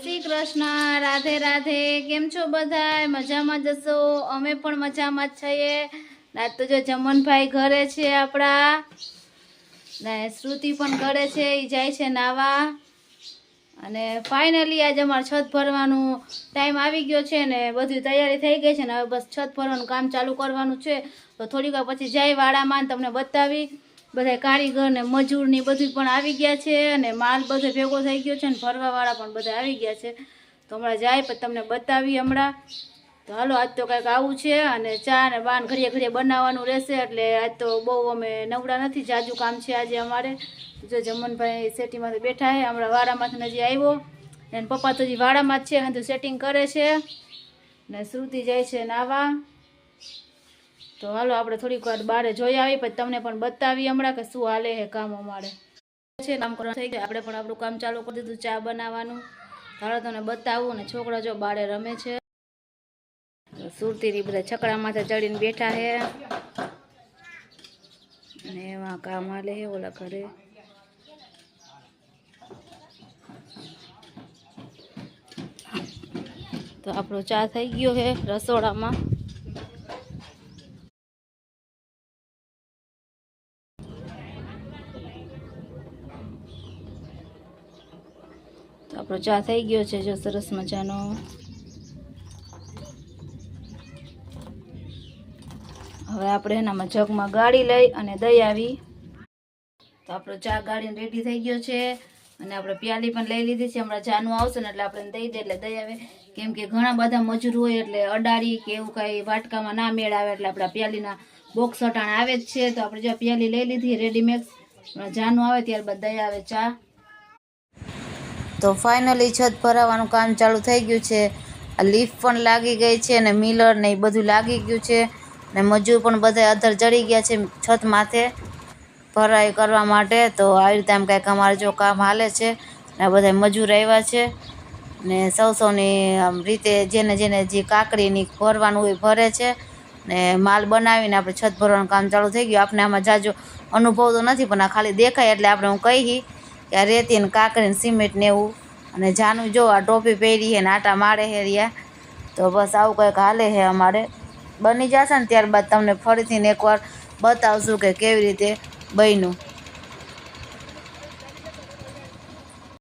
શ્રી કૃષ્ણ, રાધે રાધે. કેમ છો બધા મજામાં જશો? અમે પણ મજામાં જ છીએ. આજ તો જો જમનભાઈ ઘરે છે આપણા. ને શ્રુતિ પણ ઘરે છે એ જાય છે નાવા. અને ફાઇનલી આજે અમારે છત ભરવાનું ટાઈમ આવી ગયો છે ને બધી તૈયારી થઈ ગઈ છે ને હવે બસ છત ભરવાનું કામ ચાલુ કરવાનું છે. તો થોડીક વાર પછી જાય વાડામાં તમને બતાવી. બધા કારીગર ને મજૂર ને બધું પણ આવી ગયા છે અને માલ બધો ભેગો થઈ ગયો છે ને ફરવાવાળા પણ બધા આવી ગયા છે. તો હમણાં જાય પણ તમને બતાવી હમણાં. તો હાલો, આજ તો કંઈક આવું છે અને ચા ને બાન ઘડીએ ઘડીએ બનાવવાનું રહેશે એટલે આજ તો બહુ અમે નવડા નથી, જાજુ કામ છે આજે અમારે. જો જમનભાઈ સેટીમાંથી બેઠા છે હમણાં વાડામાંથી હજી આવ્યો. ને પપ્પા તો હજી વાડામાં જ છે હજુ સેટિંગ કરે છે. ને શ્રુતિ જાય છે નાવા. તો હાલો, આપણે થોડીક વાર બારે જોઈ આવી પછી તમને પણ બતાવી હમણાં કે શું હાલે છે કામ અમારે. છે કામ કરવાનું થઈ ગયા. આપણે પણ આપણું કામ ચાલુ કરી દીધું, ચા બનાવવાનું. હાલો, તમને બતાવું ને છોકરા જો બારે રમે છે. સુરતીની બધા છકડા માથે ચડીને બેઠા છે. અને એમાં કામ હાલે છે ઓલા ઘરે. તો આપણો ચા થઈ ગયો છે રસોડામાં. તો આપણો ચા થઈ ગયો છે, જો સરસ મજાનો. હવે આપણે એનામાં જગમાં ગાળી લઈ અને દહીં આવી. તો આપણો ચા ગાળીને રેડી થઈ ગયો છે અને આપણે પ્યાલી પણ લઈ લીધી છે. હમણાં જાનું આવશે ને એટલે આપણે દઈ દે એટલે દઈ આવે. કેમ કે ઘણા બધા મજૂર હોય એટલે અડાડી કે એવું કાંઈ વાટકામાં ના મેળ આવે એટલે આપણા પ્યાલીના બોક્સ અટાણ આવે જ છે. તો આપણે જો પ્યાલી લઈ લીધી રેડીમેડ જાનું આવે ત્યારબાદ દઈ આવે ચા. તો ફાઇનલી છત ભરાવાનું કામ ચાલુ થઈ ગયું છે. આ લીફ પણ લાગી ગઈ છે અને મિલર ને એ બધું લાગી ગયું છે ને મજૂર પણ બધા અધર ચડી ગયા છે છત માથે ભરાઈ કરવા માટે. તો આવી રીતે આમ કાંઈક અમારે જો કામ હાલે છે ને આ બધા મજૂર આવ્યા છે ને સૌ સૌની આમ રીતે જેને જેને જે કાકડીની ભરવાનું હોય ભરે છે ને માલ બનાવીને આપણે છત ભરવાનું કામ ચાલુ થઈ ગયું. આપણે આમાં જાજો અનુભવ તો નથી પણ આ ખાલી દેખાય એટલે આપણે હું કહી આ રેતી ને કાંકરીને સિમેન્ટ ને એવું. અને જાનું જો આ ટોપી પહેરી હે ને આટા મારે હે રહ્યા તો બસ આવું કંઈક હાલે છે અમારે. બની જશે ને ત્યારબાદ તમને ફરીથી એકવાર બતાવશું કે કેવી રીતે બન્યું.